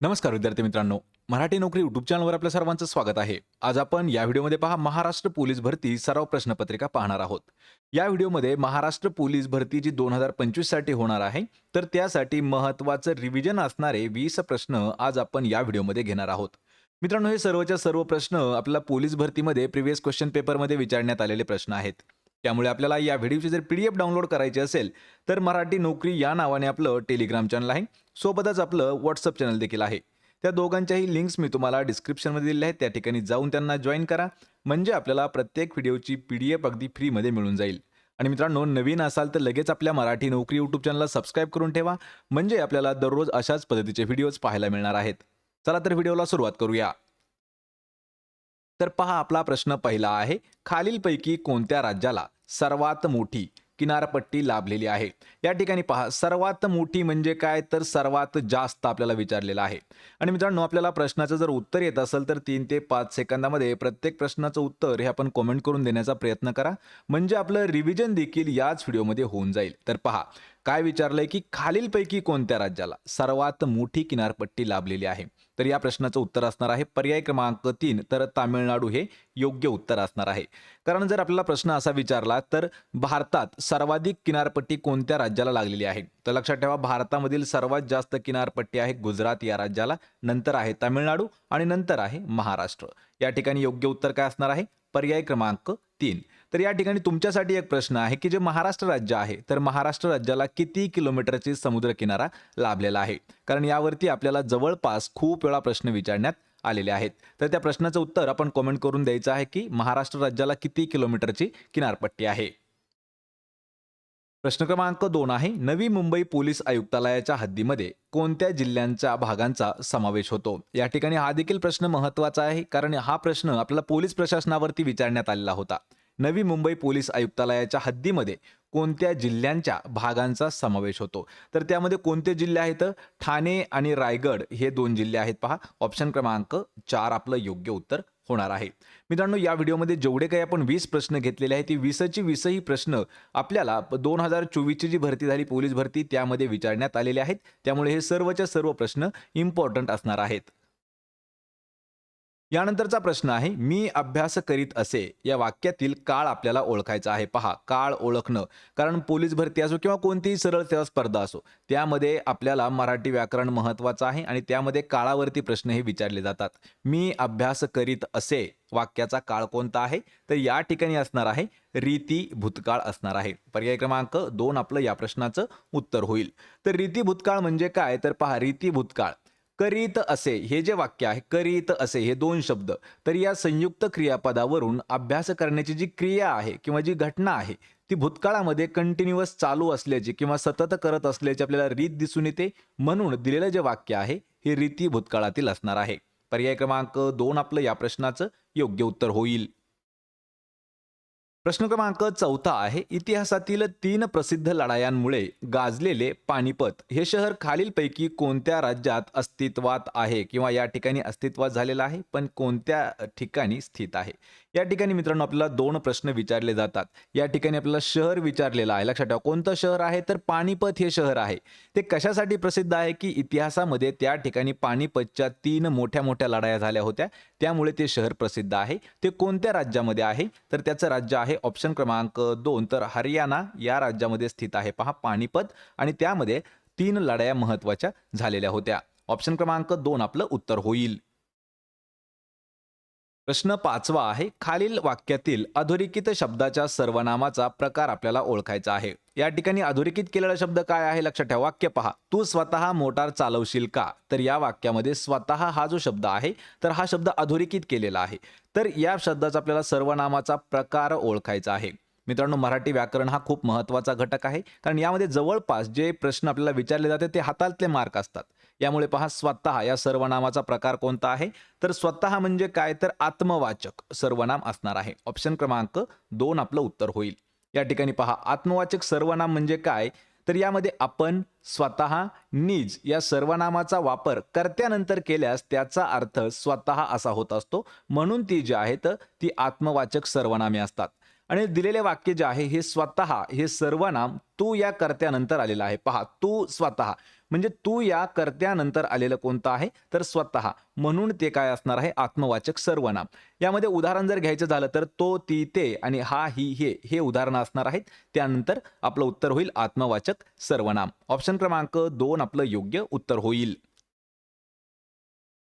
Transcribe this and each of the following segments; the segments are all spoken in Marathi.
नमस्कार विद्यार्थी मित्रांनो मराठी नोकरी युट्यूब चॅनलवर आपल्या सर्वांचं स्वागत आहे. आज आपण या व्हिडिओमध्ये पहा महाराष्ट्र पोलीस भरती सराव प्रश्नपत्रिका पाहणार आहोत. या व्हिडिओमध्ये महाराष्ट्र पोलीस भरती जी दोन हजार पंचवीससाठी होणार आहे तर त्यासाठी महत्वाचं रिव्हिजन असणारे वीस प्रश्न आज आपण या व्हिडिओमध्ये घेणार आहोत. मित्रांनो हे सर्वच्या सर्व प्रश्न आपल्याला पोलीस भरतीमध्ये प्रिव्हियस क्वेश्चन पेपरमध्ये विचारण्यात आलेले प्रश्न आहेत. त्यामुळे आपल्याला या व्हिडिओची जर पी डी एफ डाउनलोड करायची असेल तर मराठी नोकरी या नावाने आपलं टेलिग्राम चॅनल आहे. सोबतच आपलं व्हॉट्सअप चॅनल देखील आहे. त्या दोघांच्याही लिंक्स मी तुम्हाला डिस्क्रिप्शनमध्ये दिल्या आहेत. त्या ठिकाणी जाऊन त्यांना जॉईन करा. म्हणजे आपल्याला प्रत्येक व्हिडिओची पी डी एफ अगदी फ्रीमध्ये मिळून जाईल. आणि मित्रांनो नवीन असाल तर लगेच आपल्या मराठी नोकरी यूट्यूब चॅनलला सबस्क्राईब करून ठेवा. म्हणजे आपल्याला दररोज अशाच पद्धतीचे व्हिडिओज पाहायला मिळणार आहेत. चला तर व्हिडिओला सुरुवात करूया. तर पहा आपला प्रश्न पहिला आहे. खालीलपैकी कोणत्या राज्याला सर्वात मोठी किनारपट्टी लाभलेली आहे. या ठिकाणी पहा सर्वात मोठी म्हणजे काय? तर सर्वात जास्त आपल्याला विचारलेलं आहे. आणि मित्रांनो आपल्याला प्रश्नाचं जर उत्तर येत असेल तर तीन ते पाच सेकंदामध्ये प्रत्येक प्रश्नाचं उत्तर हे आपण कॉमेंट करून देण्याचा प्रयत्न करा. म्हणजे आपलं रिव्हिजन देखील याच व्हिडिओमध्ये होऊन जाईल. तर पहा काय विचारलंय की खालीलपैकी कोणत्या राज्याला सर्वात मोठी किनारपट्टी लाभलेली आहे? तर या प्रश्नाचं उत्तर असणार आहे. पर्याय क्रमांक तीन तर तामिळनाडू हे योग्य उत्तर असणार आहे. कारण जर आपल्याला प्रश्न असा विचारला तर भारतात सर्वाधिक किनारपट्टी कोणत्या राज्याला लागलेली आहे? तर लक्षात ठेवा भारतामधील सर्वात जास्त किनारपट्टी आहे गुजरात या राज्याला. नंतर आहे तामिळनाडू आणि नंतर आहे महाराष्ट्र. या ठिकाणी योग्य उत्तर काय असणार आहे? पर्याय क्रमांक तीन. तर या ठिकाणी तुमच्यासाठी एक प्रश्न आहे की जे महाराष्ट्र राज्य आहे तर महाराष्ट्र राज्याला किती किलोमीटरची समुद्रकिनारा लाभलेला आहे? कारण यावरती आपल्याला जवळपास खूप वेळा प्रश्न विचारण्यात आलेले आहेत. तर त्या प्रश्नाचं उत्तर आपण कॉमेंट करून द्यायचं आहे की महाराष्ट्र राज्याला किती किलोमीटरची किनारपट्टी आहे? प्रश्न क्रमांक दोन आहे नवी मुंबई पोलीस आयुक्तालयाच्या हद्दीमध्ये कोणत्या जिल्ह्यांच्या भागांचा समावेश होतो? या ठिकाणी हा देखील प्रश्न महत्त्वाचा आहे कारण हा प्रश्न आपल्याला पोलीस प्रशासनावरती विचारण्यात आलेला होता. नवी मुंबई पोलीस आयुक्तालयाच्या हद्दीमध्ये कोणत्या जिल्ह्यांच्या भागांचा समावेश होतो? तर त्यामध्ये कोणते जिल्हे आहेत? ठाणे आणि रायगड हे दोन जिल्हे आहेत पहा. ऑप्शन क्रमांक चार आपलं योग्य उत्तर होणार आहे. मित्रांनो या व्हिडिओमध्ये जेवढे काही आपण वीस प्रश्न घेतलेले आहेत ती वीसची वीसही प्रश्न आपल्याला दोन हजार चोवीसची जी भरती झाली पोलीस भरती त्यामध्ये विचारण्यात आलेले आहेत. त्यामुळे हे सर्वच्या सर्व प्रश्न इम्पॉर्टंट असणार आहेत. यानंतरचा प्रश्न आहे मी अभ्यास करीत असे या वाक्यातील काळ आपल्याला ओळखायचा आहे. पहा काळ ओळखणं. कारण पोलीस भरती असो किंवा कोणतीही सरळ सेवा स्पर्धा असो त्यामध्ये आपल्याला मराठी व्याकरण महत्वाचं आहे आणि त्यामध्ये काळावरती प्रश्न हे विचारले जातात. मी अभ्यास करीत असे वाक्याचा काळ कोणता आहे? तर या ठिकाणी असणार आहे रीती भूतकाळ असणार आहे. पर्याय क्रमांक दोन आपलं या प्रश्नाचं उत्तर होईल. तर रीती भूतकाळ म्हणजे काय? तर पहा रीती भूतकाळ. करीत असे हे जे वाक्य आहे करीत असे हे दोन शब्द तर या संयुक्त क्रियापदावरून अभ्यास करण्याची जी क्रिया आहे किंवा जी घटना आहे ती भूतकाळामध्ये कंटिन्युअस चालू असल्याची किंवा सतत करत असल्याची आपल्याला रीत दिसून येते. म्हणून दिलेलं जे वाक्य आहे हे रीती भूतकाळातील असणार आहे. पर्याय क्रमांक दोन आपलं या प्रश्नाचं योग्य उत्तर होईल. प्रश्न क्रमांक चौथा आहे. इतिहासातील तीन प्रसिद्ध लढायांमुळे गाजलेले पानिपत हे शहर खालीलपैकी कोणत्या राज्यात अस्तित्वात आहे? किंवा या ठिकाणी अस्तित्वात झालेलं आहे पण कोणत्या ठिकाणी स्थित आहे? या ठिकाणी मित्रांनो आपल्याला दोन प्रश्न विचारले जातात. या ठिकाणी आपल्याला शहर विचारलेलं आहे. लक्षात ठेवा कोणतं शहर आहे? तर पानिपत हे शहर आहे. ते कशासाठी प्रसिद्ध आहे? की इतिहासामध्ये त्या ठिकाणी पानिपतच्या तीन मोठ्या मोठ्या लढाया झाल्या होत्या. त्यामुळे ते शहर प्रसिद्ध आहे. ते कोणत्या राज्यामध्ये आहे? तर त्याचं राज्य आहे ऑप्शन क्रमांक दोन. तर हरियाणा या राज्यामध्ये स्थित आहे. पहा पानिपत आणि त्यामध्ये तीन लढाया महत्त्वाच्या झालेल्या होत्या. ऑप्शन क्रमांक दोन आपलं उत्तर होईल. प्रश्न पाचवा आहे खालील वाक्यातील अधोरेखित शब्दाच्या सर्वनामाचा प्रकार आपल्याला ओळखायचा आहे. या ठिकाणी अधोरेखित केलेला शब्द काय आहे लक्षात ठेवा. वाक्य पहा. तू स्वतः मोटार चालवशील का? तर या वाक्यामध्ये स्वतः हा जो शब्द आहे तर हा शब्द अधोरेखित केलेला आहे. तर या शब्दाचा आपल्याला सर्वनामाचा प्रकार ओळखायचा आहे. मित्रांनो मराठी व्याकरण हा खूप महत्त्वाचा घटक आहे. कारण यामध्ये जवळपास जे प्रश्न आपल्याला विचारले जाते ते हातातले मार्क असतात. यामुळे पहा स्वतः या सर्वनामाचा प्रकार कोणता आहे? तर स्वतः म्हणजे काय? तर आत्मवाचक सर्वनाम असणार आहे. ऑप्शन क्रमांक दोन आपलं उत्तर होईल. या ठिकाणी पहा आत्मवाचक सर्वनाम म्हणजे काय? तर यामध्ये आपण स्वतः निज या सर्वनामाचा वापर कर्त्यानंतर केल्यास त्याचा अर्थ स्वतः असा होत असतो. म्हणून ती जी आहेत ती आत्मवाचक सर्वनामे असतात. आणि दिलेले वाक्य जे आहे हे स्वतः हे सर्वनाम तू या कर्त्यानंतर आलेलं आहे. पहा तू स्वतः. म्हणजे तू या कर्त्यानंतर आलेलं कोणतं आहे? तर स्वतः. म्हणून ते काय असणार आहे? आत्मवाचक सर्वनाम. यामध्ये उदाहरण जर घ्यायचं झालं तर तो ती ते आणि हा ही हे हे उदाहरणं असणार आहेत. त्यानंतर आपलं उत्तर होईल आत्मवाचक सर्वनाम. ऑप्शन क्रमांक दोन आपलं योग्य उत्तर होईल.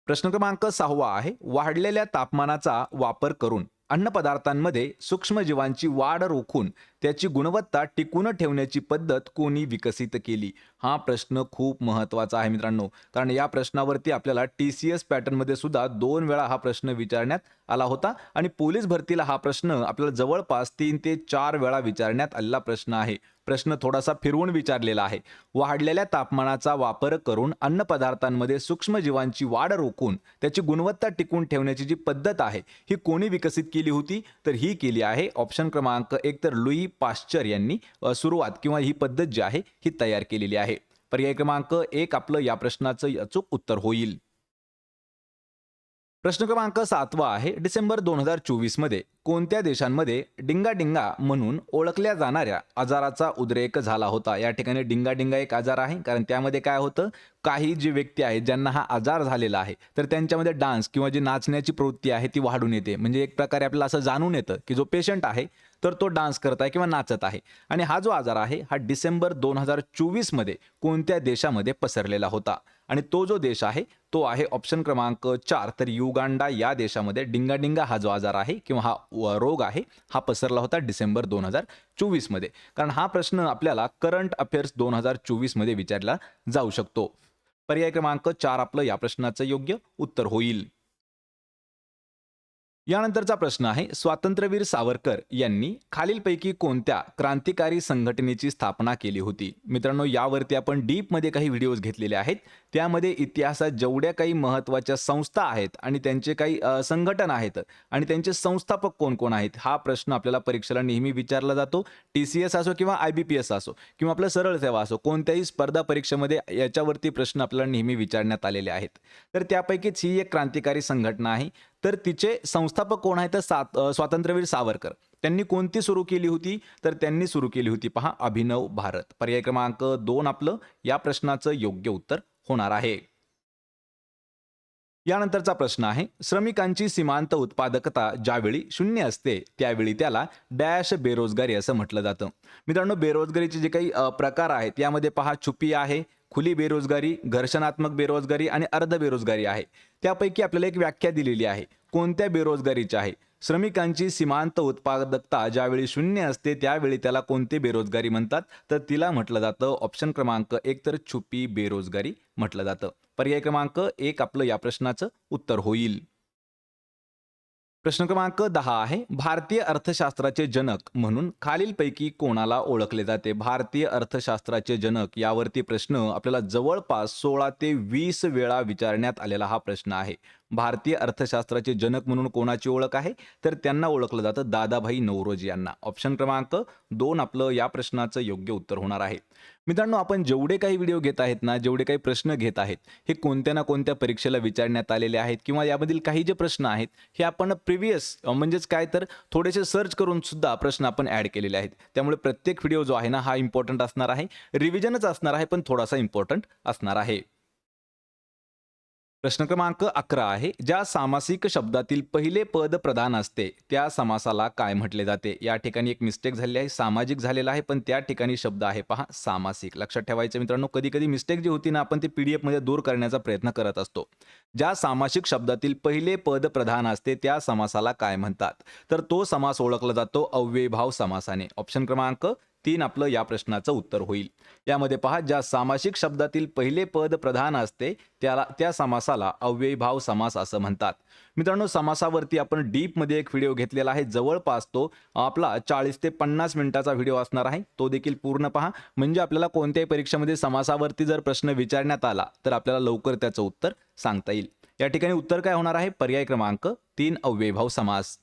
प्रश्न क्रमांक सहावा आहे. वाढलेल्या तापमानाचा वापर करून. अन्नपदार्थांमध्ये सूक्ष्मजीवांची वाढ रोखून त्याची गुणवत्ता टिकून ठेवण्याची पद्धत कोणी विकसित केली? हा प्रश्न खूप महत्त्वाचा आहे मित्रांनो. कारण या प्रश्नावरती आपल्याला टी सी एस पॅटर्नमध्ये सुद्धा दोन वेळा हा प्रश्न विचारण्यात आला होता. आणि पोलीस भरतीला हा प्रश्न आपल्याला जवळपास तीन ते चार वेळा विचारण्यात आलेला प्रश्न आहे. प्रश्न थोडासा फिरवून विचारलेला आहे. वाढलेल्या तापमानाचा वापर करून अन्नपदार्थांमध्ये सूक्ष्मजीवांची वाढ रोखून त्याची गुणवत्ता टिकून ठेवण्याची जी पद्धत आहे ही कोणी विकसित केली होती? तर ही केली आहे ऑप्शन क्रमांक एक तर लुई पाश्चर यांनी. सुरुवात किंवा ही पद्धत जी आहे ही तयार केलेली आहे. पर्याय क्रमांक एक आपलं या प्रश्नाचं अचूक उत्तर होईल. प्रश्न क्रमांक सातवा आहे. डिसेंबर दोन हजार चोवीसमध्ये कोणत्या देशांमध्ये डिंगाडिंगा म्हणून ओळखल्या जाणाऱ्या आजाराचा उद्रेक झाला होता? या ठिकाणी डिंगाडिंगा एक आजार आहे कारण त्यामध्ये काय होतं? काही जे व्यक्ती आहेत ज्यांना हा आजार झालेला आहे तर त्यांच्यामध्ये डान्स किंवा जी नाचण्याची प्रवृत्ती आहे ती वाढून येते. म्हणजे एक प्रकारे आपल्याला असं जाणून येतं की जो पेशंट आहे तर तो डान्स करत आहे किंवा नाचत आहे. आणि हा जो आजार आहे हा डिसेंबर दोन हजार चोवीसमध्ये कोणत्या देशामध्ये पसरलेला होता? आणि तो जो देश आहे तो आहे ऑप्शन क्रमांक चार. तर युगांडा या देशामध्ये डिंगाडिंगा हा जो आजार आहे किंवा हा रोग आहे हा पसरला होता डिसेंबर दोन हजार चोवीसमध्ये कारण हा प्रश्न आपल्याला करंट अफेअर्स दोन हजार चोवीसमध्ये विचारला जाऊ शकतो. पर्याय क्रमांक चार आपलं या प्रश्नाचं योग्य उत्तर होईल. यानंतरचा प्रश्न आहे स्वातंत्र्यवीर सावरकर यांनी खालीलपैकी कोणत्या क्रांतिकारी संघटनेची स्थापना केली होती? मित्रांनो यावरती आपण डीपमध्ये काही व्हिडिओज घेतलेले आहेत. त्यामध्ये इतिहासात जेवढ्या काही महत्त्वाच्या संस्था आहेत आणि त्यांचे काही संघटन आहेत आणि त्यांचे संस्थापक कोण कोण आहेत हा प्रश्न आपल्याला परीक्षेला नेहमी विचारला जातो. टी सी एस असो किंवा आय बी पी एस असो किंवा आपलं सरळ सेवा असो कोणत्याही स्पर्धा परीक्षेमध्ये याच्यावरती प्रश्न आपल्याला नेहमी विचारण्यात आलेले आहेत. तर त्यापैकीच ही एक क्रांतिकारी संघटना आहे. तर तिचे संस्थापक कोण आहेत? तर सात स्वातंत्र्यवीर सावरकर. त्यांनी कोणती सुरू केली होती? तर त्यांनी सुरू केली होती पहा अभिनव भारत. पर्याय क्रमांक दोन आपलं. या प्रश्नाचं योग्य उत्तर होणार आहे. यानंतरचा प्रश्न आहे. श्रमिकांची सीमांत उत्पादकता ज्यावेळी शून्य असते त्यावेळी त्याला डॅश बेरोजगारी असं म्हटलं जातं. मित्रांनो बेरोजगारीचे जे काही प्रकार आहेत यामध्ये पहा छुपी आहे खुली बेरोजगारी घर्षणात्मक बेरोजगारी आणि अर्ध बेरोजगारी आहे. त्यापैकी आपल्याला एक व्याख्या दिलेली आहे. कोणत्या बेरोजगारीची आहे? श्रमिकांची सीमांत उत्पादकता ज्यावेळी शून्य असते त्यावेळी त्याला कोणते बेरोजगारी म्हणतात? तर तिला म्हटलं जातं ऑप्शन क्रमांक एक तर छुपी बेरोजगारी म्हटलं जातं. पर्याय क्रमांक एक आपलं या प्रश्नाचं उत्तर होईल. प्रश्न क्रमांक दहा आहे भारतीय अर्थशास्त्राचे जनक म्हणून खालीलपैकी कोणाला ओळखले जाते? भारतीय अर्थशास्त्राचे जनक यावरती प्रश्न आपल्याला जवळपास सोळा ते वीस वेळा विचारण्यात आलेला हा प्रश्न आहे. भारतीय अर्थशास्त्राचे जनक म्हणून कोणाची ओळख आहे? तर त्यांना ओळखलं जातं दादाभाई नवरोजी यांना. ऑप्शन क्रमांक दोन आपलं या प्रश्नाचं योग्य उत्तर होणार आहे. मित्रांनो आपण जेवढे काही व्हिडिओ घेत आहेत ना जेवढे काही प्रश्न घेत आहेत हे कोणत्या ना कोणत्या परीक्षेला विचारण्यात आलेले आहेत किंवा यामधील काही जे प्रश्न आहेत हे आपण प्रिव्हियस म्हणजेच काय तर थोडेसे सर्च करून सुद्धा प्रश्न आपण ॲड केलेले आहेत. त्यामुळे प्रत्येक व्हिडिओ जो आहे ना हा इम्पॉर्टंट असणार आहे. रिव्हिजनच असणार आहे पण थोडासा इम्पॉर्टंट असणार आहे. प्रश्न क्रमांक अकरा आहे ज्या सामासिक शब्दातील पहिले पद प्रधान असते त्या समासाला काय म्हटले जाते? या ठिकाणी एक मिस्टेक झालेली आहे सामाजिक झालेला आहे पण त्या ठिकाणी शब्द आहे पहा सामासिक. लक्षात ठेवायचं मित्रांनो कधी कधी मिस्टेक जी होती ना आपण ती पी डी एफमध्ये दूर करण्याचा प्रयत्न करत असतो. ज्या सामासिक शब्दातील पहिले पद प्रधान असते त्या समासाला काय म्हणतात? तर तो समास ओळखला जातो अव्ययभाव समासाने. ऑप्शन क्रमांक तीन आपलं या प्रश्नाचं उत्तर होईल. यामध्ये पहा ज्या सामासिक शब्दातील पहिले पद प्रधान असते त्याला त्या समासाला अव्ययभाव समास असं म्हणतात. मित्रांनो समासावरती आपण डीपमध्ये एक व्हिडिओ घेतलेला आहे. जवळपास तो आपला चाळीस ते पन्नास मिनिटाचा व्हिडिओ असणार आहे. तो देखील पूर्ण पहा. म्हणजे आपल्याला कोणत्याही परीक्षेमध्ये समासावरती जर प्रश्न विचारण्यात आला तर आपल्याला लवकर त्याचं उत्तर सांगता येईल. या ठिकाणी उत्तर काय होणार आहे? पर्याय क्रमांक तीन अव्ययभाव समास.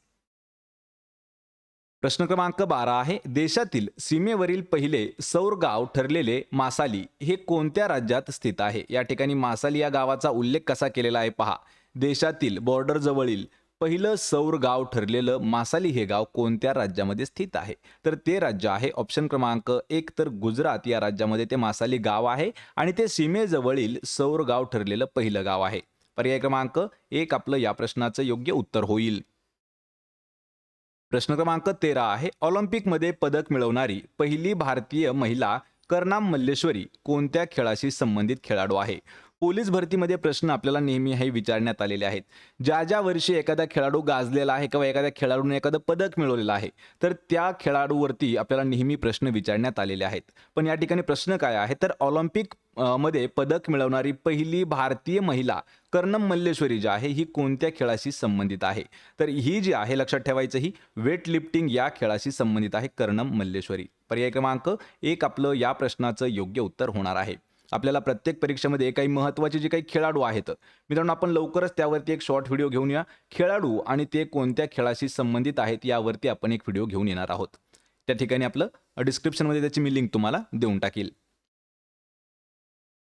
प्रश्न क्रमांक बारा आहे. देशातील सीमेवरील पहिले सौर गाव ठरलेले मासाली हे कोणत्या राज्यात स्थित आहे? या ठिकाणी मासाली या गावाचा उल्लेख कसा केलेला आहे पहा. देशातील बॉर्डर जवळील पहिलं सौर गाव ठरलेलं मासाली हे गाव कोणत्या राज्यामध्ये स्थित आहे? तर ते राज्य आहे ऑप्शन क्रमांक एक. तर गुजरात या राज्यामध्ये ते मासाली गाव आहे आणि ते सीमेजवळील सौर गाव ठरलेलं पहिलं गाव आहे. पर्याय क्रमांक एक आपलं या प्रश्नाचं योग्य उत्तर होईल. प्रश्न क्रमांक तेरा आहे. ऑलिम्पिकमध्ये पदक मिळवणारी पहिली भारतीय महिला करनाम मल्लेश्वरी कोणत्या खेळाशी संबंधित खेळाडू आहे? पोलीस भरतीमध्ये प्रश्न आपल्याला नेहमी हे विचारण्यात आलेले आहेत. ज्या ज्या वर्षी एखादा खेळाडू गाजलेला आहे किंवा एखाद्या खेळाडूने एखादं पदक मिळवलेलं आहे तर त्या खेळाडूवरती आपल्याला नेहमी प्रश्न विचारण्यात आलेले आहेत. पण या ठिकाणी प्रश्न काय आहे? तर ऑलिम्पिक मध्ये पदक मिळवणारी पहिली भारतीय महिला कर्णम मल्लेश्वरी जी आहे ही कोणत्या खेळाशी संबंधित आहे? तर ही जी आहे लक्षात ठेवायचं ही वेट लिफ्टिंग या खेळाशी संबंधित आहे कर्णम मल्लेश्वरी. पर्याय क्रमांक एक आपलं या प्रश्नाचं योग्य उत्तर होणार आहे. आपल्याला प्रत्येक परीक्षेमध्ये काही महत्त्वाचे जे काही खेळाडू आहेत मित्रांनो आपण लवकरच त्यावरती एक शॉर्ट व्हिडिओ घेऊन या. खेळाडू आणि ते कोणत्या खेळाशी संबंधित आहेत यावरती आपण एक व्हिडिओ घेऊन येणार आहोत. त्या ठिकाणी आपलं डिस्क्रिप्शनमध्ये त्याची मी लिंक तुम्हाला देऊन टाकील.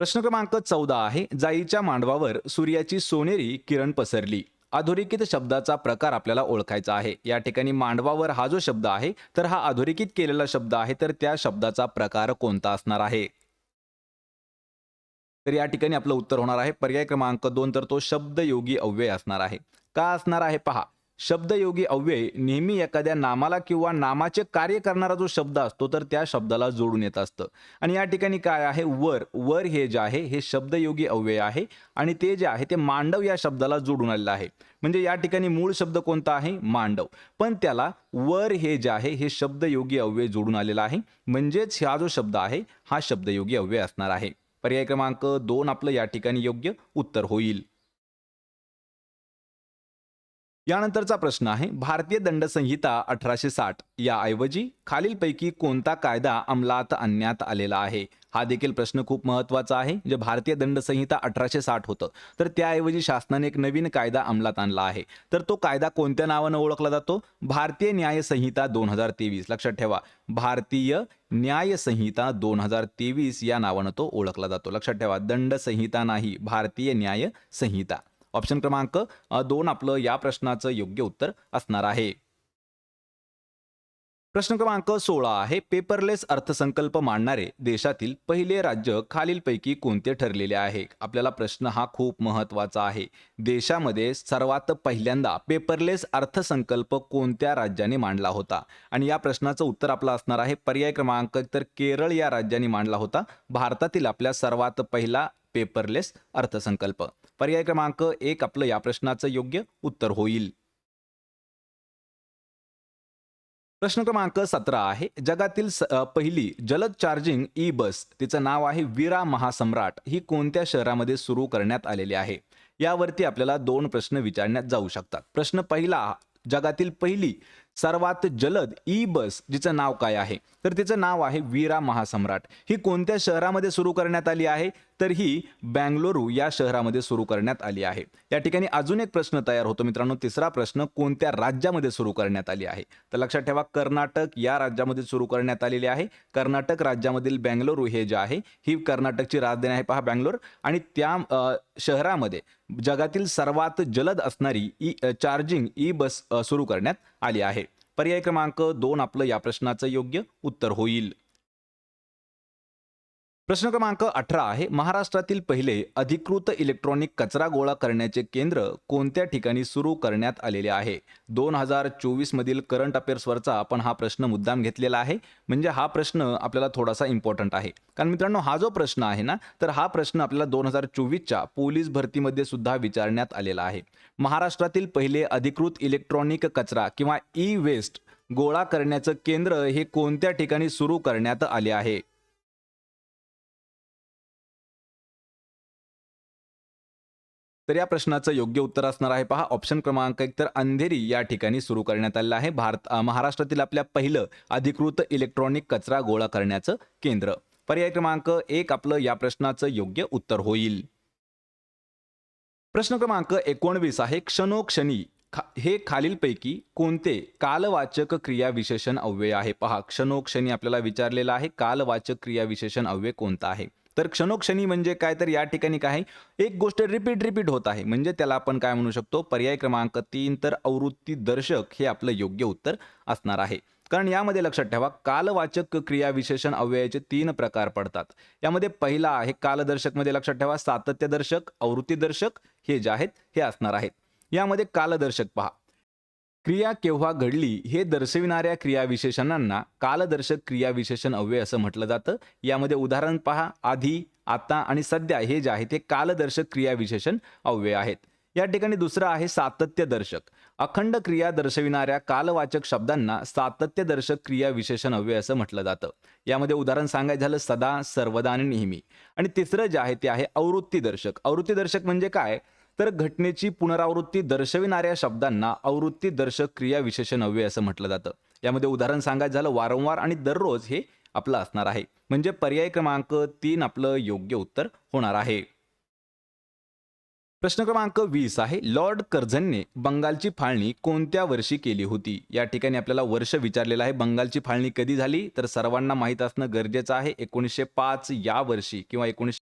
प्रश्न क्रमांक चौदा आहे. जाईच्या मांडवावर सूर्याची सोनेरी किरण पसरली. अधोरेखित शब्दाचा प्रकार आपल्याला ओळखायचा आहे. या ठिकाणी मांडवावर हा जो शब्द आहे तर हा अधोरेखित केलेला शब्द आहे तर त्या शब्दाचा प्रकार कोणता असणार आहे? तर या ठिकाणी आपलं उत्तर होणार आहे. पर्याय क्रमांक दोन तर तो शब्दयोगी अव्यय असणार आहे. का असणार आहे? पहा. शब्दयोगी अव्यय नेहमी एखाद्या नामाला किंवा नामाचे कार्य करणारा जो शब्द असतो तर त्या शब्दाला जोडून येत असतं. आणि या ठिकाणी काय आहे? वर. वर हे जे आहे हे शब्दयोगी अव्यय आहे आणि ते जे आहे ते मांडव या शब्दाला जोडून आलेलं आहे. म्हणजे या ठिकाणी मूळ शब्द कोणता आहे? मांडव. पण त्याला वर हे जे आहे हे शब्दयोगी अव्यय जोडून आलेला आहे. म्हणजेच हा जो शब्द आहे हा शब्दयोगी अव्यय असणार आहे. पर्याय क्रमांक दोन आपलं या ठिकाणी योग्य उत्तर होईल. यानंतरचा प्रश्न आहे भारतीय दंड संहिता अठराशे साठ याऐवजी खालीलपैकी कोणता कायदा अंमलात आणण्यात आलेला आहे? हा देखील प्रश्न खूप महत्त्वाचा आहे जे भारतीय दंड संहिता अठराशे साठ होतं. तर त्याऐवजी शासनाने एक नवीन कायदा अंमलात आणला आहे. तर तो कायदा कोणत्या नावानं ओळखला जातो? भारतीय न्याय संहिता दोन हजार तेवीस. लक्षात ठेवा भारतीय न्याय संहिता दोन हजार तेवीस या नावानं तो ओळखला जातो. लक्षात ठेवा दंड संहिता नाही भारतीय न्याय संहिता ऑप्शन क्रमांक दोन आपलं या प्रश्नाचं योग्य उत्तर असणार आहे. प्रश्न क्रमांक सोळा आहे. पेपरलेस अर्थसंकल्प मांडणारे देशातील पहिले राज्य खालीलपैकी कोणते ठरलेले आहे? आपल्याला प्रश्न हा खूप महत्त्वाचा आहे. देशामध्ये सर्वात पहिल्यांदा पेपरलेस अर्थसंकल्प कोणत्या राज्याने मांडला होता? आणि या प्रश्नाचं उत्तर आपलं असणार आहे पर्याय क्रमांक तर केरळ या राज्याने मांडला होता. भारतातील आपल्या सर्वात पहिला पेपरलेस अर्थसंकल्प. पर्याय क्रमांक एक आपलं या प्रश्नाचं योग्य उत्तर होईल. प्रश्न क्रमांक सतरा आहे. जगातील पहिली जलद चार्जिंग ई बस तिचं नाव आहे वीरा महासम्राट. ही कोणत्या शहरामध्ये सुरू करण्यात आलेली आहे? यावरती आपल्याला दोन प्रश्न विचारण्यात जाऊ शकतात. प्रश्न पहिला जगातील पहिली सर्वात जलद ई बस जिचं नाव काय आहे? तर तिचं नाव आहे वीरा महासम्राट. ही कोणत्या शहरामध्ये सुरू करण्यात आली आहे? तर ही बँगलोरू या शहरामध्ये सुरू करण्यात आली आहे. या ठिकाणी अजून एक प्रश्न तयार होतो मित्रांनो. तिसरा प्रश्न कोणत्या राज्यामध्ये सुरू करण्यात आली आहे? तर लक्षात ठेवा कर्नाटक या राज्यामध्ये सुरू करण्यात आलेली आहे. कर्नाटक राज्यामधील बँगलोरू हे जे आहे ही कर्नाटकची राजधानी आहे पहा बँगलोर. आणि त्या शहरामध्ये जगातील सर्वात जलद असणारी ई चार्जिंग ई बस सुरू करण्यात आली आहे. पर्याय क्रमांक दोन आपलं या प्रश्नाचं योग्य उत्तर होईल. प्रश्न क्रमांक अठरा आहे महाराष्ट्रातील पहिले अधिकृत इलेक्ट्रॉनिक कचरा गोळा करण्याचे केंद्र कोणत्या ठिकाणी सुरू करण्यात आलेले आहे? दोन हजार चोवीस मधील करंट अफेअर्सवरचा आपण हा प्रश्न मुद्दाम घेतलेला आहे. म्हणजे हा प्रश्न आपल्याला थोडासा इम्पॉर्टंट आहे. कारण मित्रांनो हा जो प्रश्न आहे ना तर हा प्रश्न आपल्याला दोन हजार चोवीसच्या पोलीस भरतीमध्ये सुद्धा विचारण्यात आलेला आहे. महाराष्ट्रातील पहिले अधिकृत इलेक्ट्रॉनिक कचरा किंवा ई वेस्ट गोळा करण्याचं केंद्र हे कोणत्या ठिकाणी सुरू करण्यात आले आहे? तर या प्रश्नाचं योग्य उत्तर असणार आहे. पहा ऑप्शन क्रमांक एक तर अंधेरी या ठिकाणी सुरू करण्यात आलेलं आहे. भारत महाराष्ट्रातील आपल्या पहिलं अधिकृत इलेक्ट्रॉनिक कचरा गोळा करण्याचं केंद्र. पर्याय क्रमांक एक आपलं या प्रश्नाचं योग्य उत्तर होईल. प्रश्न क्रमांक एकोणवीस आहे. क्षणोक्षणी खा- हे खालीलपैकी कोणते कालवाचक क्रियाविशेषण अव्यय आहे? पहा क्षणोक्षणी आपल्याला विचारलेलं आहे. कालवाचक क्रियाविशेषण अव्यय कोणता आहे? तर क्षणोक्षणी म्हणजे काय तर या ठिकाणी काय एक गोष्ट रिपीट रिपीट होत आहे. म्हणजे त्याला आपण काय म्हणू शकतो? पर्याय क्रमांक तीन तर आवृत्ती दर्शक हे आपलं योग्य उत्तर असणार आहे. कारण यामध्ये लक्षात ठेवा कालवाचक क्रियाविशेषण अव्ययाचे तीन प्रकार पडतात. यामध्ये पहिला आहे कालदर्शकमध्ये लक्षात ठेवा सातत्यदर्शक आवृत्तीदर्शक हे जे आहेत हे असणार आहेत. यामध्ये कालदर्शक पहा. क्रिया केव्हा घडली हे दर्शविणाऱ्या क्रियाविशेषणांना कालदर्शक क्रियाविशेषण अव्यय असं म्हटलं जातं. यामध्ये उदाहरण पहा. आधी आता आणि सध्या हे जे आहे ते कालदर्शक क्रियाविशेषण अव्यय आहेत. या ठिकाणी दुसरं आहे सातत्यदर्शक. अखंड क्रिया दर्शविणाऱ्या कालवाचक शब्दांना सातत्यदर्शक क्रियाविशेषण अव्यय असं म्हटलं जातं. यामध्ये उदाहरण सांगायचं झालं सदा सर्वदा आणि नेहमी. आणि तिसरं जे आहे ते आहे आवृत्तीदर्शक आवृत्तीदर्शक म्हणजे काय? तर घटनेची पुनरावृत्ती दर्शविणाऱ्या शब्दांना आवृत्ती दर्शक क्रिया विशेषण हवे असं म्हटलं जातं. यामध्ये उदाहरण सांगायचं झालं वारंवार आणि दररोज हे आपलं असणार आहे. म्हणजे पर्याय क्रमांक तीन आपलं योग्य उत्तर होणार आहे. प्रश्न क्रमांक वीस आहे लॉर्ड कर्झनने बंगालची फाळणी कोणत्या वर्षी केली होती? या ठिकाणी आपल्याला वर्ष विचारलेलं आहे बंगालची फाळणी कधी झाली? तर सर्वांना माहीत असणं गरजेचं आहे एकोणीसशे पाच या वर्षी किंवा एकोणीसशे